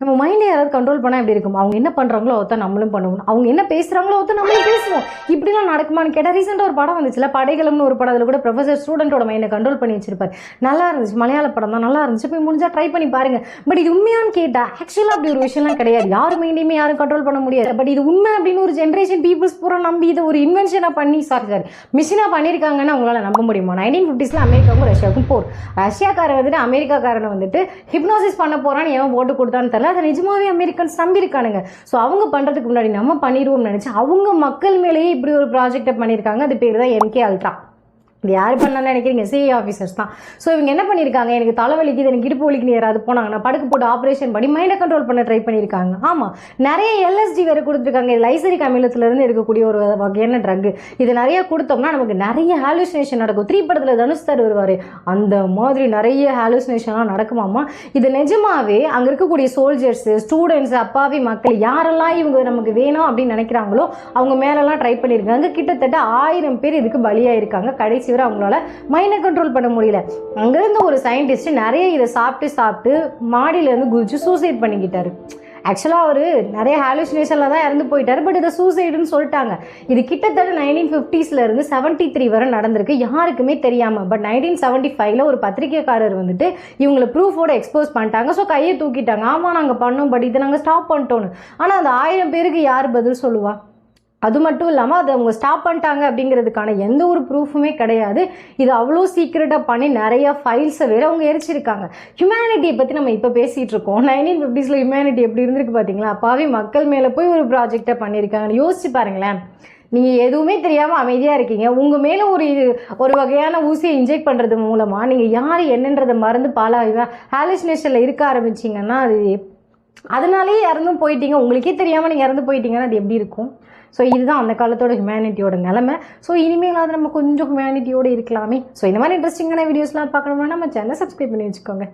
நம்ம மைண்டை யாராவது கண்ட்ரோல் பண்ணால் எப்படி இருக்கும்? அவங்க என்ன பண்ணுறாங்களோ ஒருத்தர் நம்மளும் பண்ணுவோம். அவங்க என்ன பேசுகிறாங்களோ ஒருத்தர் நம்மளும் பேசுவோம். இப்படிலாம் நடக்குமான்னு கேட்டால் ரீசெண்டாக ஒரு படம் வந்துச்சுல படைகளம்னு ஒரு படம் அதில் கூட ப்ரொஃபசர் ஸ்டூடெண்ட்டோட மைண்டை கண்ட்ரோல் பண்ணி வச்சிருப்பார். நல்லா இருந்துச்சு. மலையாள படம் தான். நல்லா இருந்துச்சு. போய் முடிஞ்சால் ட்ரை பண்ணி பாருங்க. பட் இது உண்மையான்னு கேட்டால் ஆக்சுவலாக அப்படி ஒரு விஷயம்லாம் கிடையாது. யார் மைண்டையுமே யாரும் கண்ட்ரோல் பண்ண முடியாது. பட் இது உண்மை அப்படின்னு ஒரு ஜென்ரேஷன் பீப்புள்ஸ் பூரா நம்பி இதை ஒரு இன்வென்ஷனாக பண்ணி சாரி சாரி மிஷினாக பண்ணியிருக்காங்கன்னு அவங்களால நம்ப முடியுமா? நைன்டீன் ஃபிஃப்டிஸில் அமெரிக்காவுக்கும் ரஷ்யாவுக்கும் போர். ரஷ்யாக்காரன் வந்துட்டு அமெரிக்காக்காரனை வந்துட்டு ஹிப்னோசிஸ் பண்ண போகிறான்னு ஏன் போட்டு கொடுத்தான்னு தெரியல. அதை நிஜமாவே அமெரிக்கன்ஸ் நம்பியிருக்கானுங்க. ஸோ அவங்க பண்ணுறதுக்கு முன்னாடி நம்ம பண்ணிடுவோம்னு நினச்சி அவங்க மக்கள் மேலேயே இப்படி ஒரு ப்ராஜெக்டை பண்ணியிருக்காங்க. அது பேர் தான் எம்கே அல்ட்ரா. இது யார் பண்ணான்னு நினைக்கிறீங்க சிஏ ஆஃபீஸர்ஸ் தான். ஸோ இவங்க என்ன பண்ணியிருக்காங்க எனக்கு தலைவலிக்குது எனக்கு இடுப்பு வலிக்கு யாராவது போனாங்கன்னா படுக்கு போட்டு ஆப்ரேஷன் பண்ணி மைண்டை கண்ட்ரோல் பண்ண ட்ரை பண்ணியிருக்காங்க ஆமாம் நிறைய எல்எஸ்டி வேறு கொடுத்துருக்காங்க. இது லைசரிக் அமிலத்திலிருந்து எடுக்கக்கூடிய ஒரு வகையான ட்ரக் இது நிறைய கொடுத்தோம்னா நமக்கு நிறைய ஹாலுசினேஷன் நடக்கும். த்ரீ படத்தில் தனுஷ் தர் வருவார். அந்த மாதிரி நிறைய ஹாலுசினேஷன்லாம் நடக்குமாமா இது நிஜமாவே அங்கே இருக்கக்கூடிய சோல்ஜர்ஸு ஸ்டூடெண்ட்ஸ் அப்பாவி மக்கள் யாரெல்லாம் இவங்க நமக்கு வேணும் அப்படின்னு நினைக்கிறாங்களோ அவங்க மேலெல்லாம் ட்ரை பண்ணியிருக்காங்க கிட்டத்தட்ட ஆயிரம் பேர் இதுக்கு பலியாயிருக்காங்க. கடைசி வரை அவங்களால மைண்டை கண்ட்ரோல் பண்ண முடியல. அங்கேருந்து ஒரு சயின்டிஸ்ட் நிறைய இதை சாப்பிட்டு சாப்பிட்டு மாடியிலேருந்து குதிச்சு சூசைட் பண்ணிக்கிட்டாரு. ஆக்சுவலாக அவர் நிறைய ஹாலுசினேஷனில் தான் இறந்து போயிட்டார் பட் இதை சூசைடுன்னு சொல்லிட்டாங்க. இது கிட்டத்தட்ட நைன்டீன் ஃபிஃப்டிஸ்லேருந்து செவன்ட்டி த்ரீ வரை நடந்திருக்கு. யாருக்குமே தெரியாமல் பட் நைன்டீன் செவன்ட்டி ஃபைவ்ல ஒரு பத்திரிக்கைக்காரர் வந்துட்டு இவங்களை ப்ரூஃபோட எக்ஸ்போஸ் பண்ணிட்டாங்க. ஸோ கையை தூக்கிட்டாங்க. ஆமாம் நாங்கள் பண்ணோம் பட் இதை நாங்கள் ஸ்டாப் பண்ணிட்டோன்னு ஆனால் அந்த ஆயிரம் பேருக்கு யார் பதில் சொல்லுவா? அது மட்டும் இல்லாமல் அதை அவங்க ஸ்டாப் பண்ணிட்டாங்க அப்படிங்கிறதுக்கான எந்த ஒரு ப்ரூஃபுமே கிடையாது. இது அவ்வளோ சீக்கிரட்டாக பண்ணி நிறைய ஃபைல்ஸை வேறு அவங்க எரிச்சிருக்காங்க. ஹியூமனிட்டியை பற்றி நம்ம இப்போ பேசிகிட்டு இருக்கோம். நைன்டீன் ஃபிஃப்டிஸில் ஹியூமனிட்டி எப்படி இருந்திருக்கு பார்த்தீங்களா அப்பாவே மக்கள் மேலே போய் ஒரு ப்ராஜெக்டை பண்ணியிருக்காங்கன்னு யோசிச்சு பாருங்களேன். நீங்கள் எதுவுமே தெரியாமல் அமைதியாக இருக்கீங்க. உங்கள் மேலே ஒரு இது ஒரு வகையான ஊசியை இன்ஜெக்ட் பண்ணுறது மூலமாக நீங்கள் யார் என்னன்றதை மறந்து பாலாக ஹாலுசினேஷனில் இருக்க ஆரம்பிச்சிங்கன்னா அது அதனாலேயே இறந்தும் போயிட்டீங்க. உங்களுக்கே தெரியாமல் நீங்கள் இறந்து போயிட்டீங்கன்னா அது எப்படி இருக்கும்? ஸோ இதுதான் அந்த காலத்தோட ஹியூமனிட்டியோட நிலமை. ஸோ இனிமேலாவது நம்ம கொஞ்சம் ஹியூமனிட்டியோடு இருக்கலாமே. ஸோ இந்த மாதிரி இன்ட்ரெஸ்டிங்கான வீடியோஸ்லாம் பார்க்கணும்னா நம்ம சேனல் சப்ஸ்கிரைப் பண்ணி வச்சுக்கோங்க.